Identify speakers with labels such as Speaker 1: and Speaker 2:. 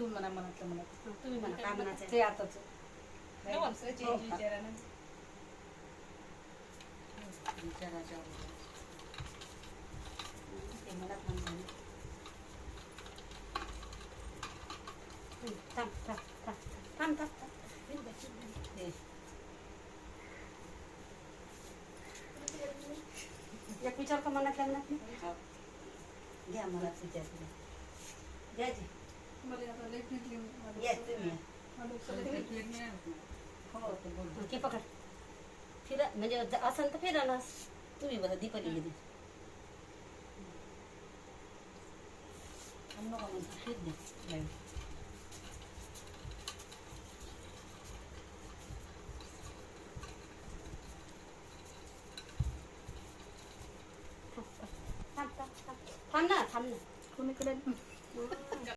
Speaker 1: तुम्ही म्हणा मनातलं म्हणत
Speaker 2: हं, तुम्ही म्हणा काय म्हणायचं
Speaker 1: ते आताच
Speaker 3: नवसाची. विचारा ना
Speaker 1: विचाराच्या अगोदर.
Speaker 2: ते मनात म्हणणं. हं, थांब थांब थांब थांब थांब थांब
Speaker 1: ते
Speaker 2: एक विचार का मनातल्या मनात?
Speaker 1: हो.
Speaker 2: घ्या मनात विचार. घ्यायचे
Speaker 3: मला
Speaker 2: पकड फिर म्हणजे असं तर फिरणार तुम्ही बघा दीपाली गेली
Speaker 1: थांब
Speaker 2: ना थांब ना